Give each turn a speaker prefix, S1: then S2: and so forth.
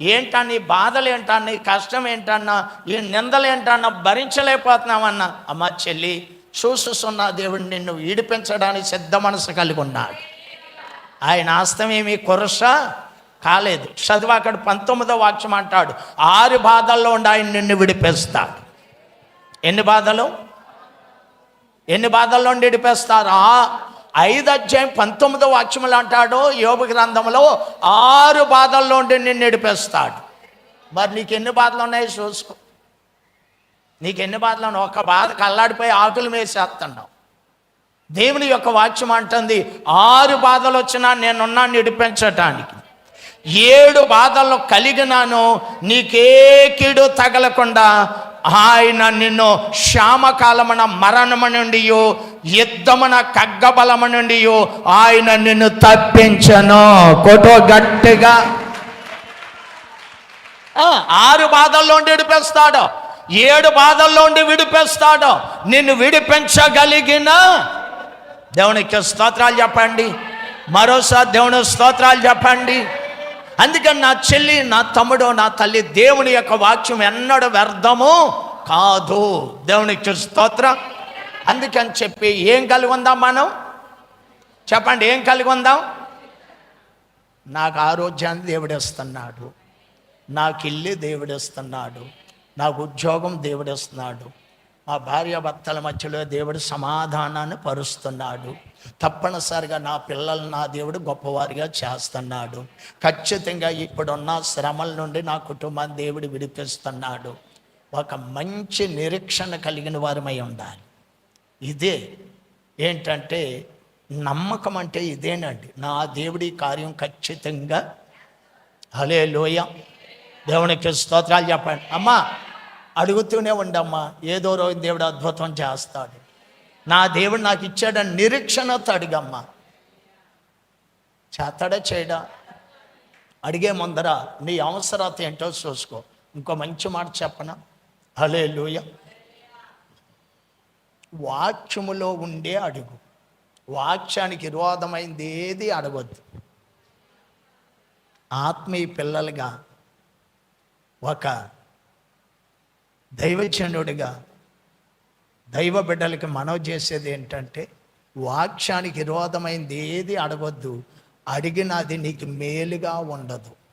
S1: ఏంటా నీ బాధలు ఏంటా నీ కష్టం ఏంటన్నా ఈ నిందలు ఏంటన్నా భరించలేకపోతున్నామన్నా అమ్మ చెల్లి చూసుస్తున్న దేవుడు నిన్ను ఈడిపించడానికి సిద్ధ మనసు కలిగి ఉన్నాడు. ఆయన ఆస్తమేమి కొరస కాలేదు. చదువు అక్కడ పంతొమ్మిదో వాక్యం అంటాడు. ఆరు బాధల్లో ఉండి ఆయన నిన్ను విడిపిస్తాడు. ఎన్ని బాధలు? ఎన్ని బాధల్లో ఉండి విడిపిస్తారు? ఆ ఐదు అధ్యాయం పంతొమ్మిదో వాక్యములు అంటాడు యోగ గ్రంథంలో ఆరు బాధల్లో ఉండి నిన్ను నడిపేస్తాడు. మరి నీకు ఎన్ని బాధలు ఉన్నాయి చూసుకో. నీకు ఎన్ని బాధలు ఉన్నాయి? ఒక బాధ కల్లాడిపోయి ఆకులు వేసేస్తున్నావు దేవుని యొక్క వాక్యం అంటుంది ఆరు బాధలు వచ్చినా నేనున్నా నిడిపించటానికి. ఏడు బాధలు కలిగినాను నీకే కీడు తగలకుండా ఆయన నిన్ను శ్యామకాలమున మరణము నుండి యుద్ధమున కగ్గబలము నుండి ఆయన నిన్ను తప్పించను. కొటో గట్టిగా. ఆరు బాధల్లో ఉండి విడిపిస్తాడు. ఏడు బాధల్లో ఉండి విడిపిస్తాడు. నిన్ను విడిపించగలిగిన దేవునికి స్తోత్రాలు చెప్పండి. మరోసారి దేవుని స్తోత్రాలు చెప్పండి. అందుకని నా చెల్లి నా తమ్ముడు నా తల్లి దేవుని యొక్క వాక్యం ఎన్నడూ వ్యర్థము. కాదు. దేవునికి స్తోత్రం. అందుకని చెప్పి ఏం కలిగి ఉందాం మనం? చెప్పండి ఏం కలిగి ఉందాం? నాకు ఆరోగ్యాన్ని దేవుడేస్తున్నాడు. నాకు ఇల్లు దేవుడేస్తున్నాడు. నాకు ఉద్యోగం దేవుడేస్తున్నాడు. మా భార్య భర్తల మధ్యలో దేవుడు సమాధానాన్ని పరుస్తున్నాడు. తప్పనిసరిగా నా పిల్లలు నా దేవుడు గొప్పవారిగా చేస్తున్నాడు. ఖచ్చితంగా ఇప్పుడున్న శ్రమల నుండి నా కుటుంబాన్ని దేవుడు విడిపిస్తున్నాడు. ఒక మంచి నిరీక్షణ కలిగిన వారమై ఉండాలి. ఇదే ఏంటంటే నమ్మకం అంటే ఇదేనండి. నా దేవుడి కార్యం ఖచ్చితంగా హలే లోయ దేవునికి స్తోత్రాలు చెప్పండి. అమ్మా అడుగుతూనే ఉండమ్మా. ఏదో రోజు దేవుడు అద్భుతం చేస్తాడు. నా దేవుడు నాకు ఇచ్చాడని నిరీక్షణతో అడిగమ్మా. చేస్తాడా చేయడా? అడిగే ముందర నీ అవసరత ఏంటో చూసుకో. ఇంకో మంచి మాట చెప్పనా? హలే లూయ వాక్యములో ఉండే అడుగు. వాక్యానికి విరోధమైంది ఏది అడగద్దు. ఆత్మీయ పిల్లలుగా ఒక దైవజనుడిగా దైవ బిడ్డలకి మనవి చేసేది ఏంటంటే వాక్యానికి విరోధమైంది ఏది అడగొద్దు. అడిగినది నీకు మేలుగా ఉండదు.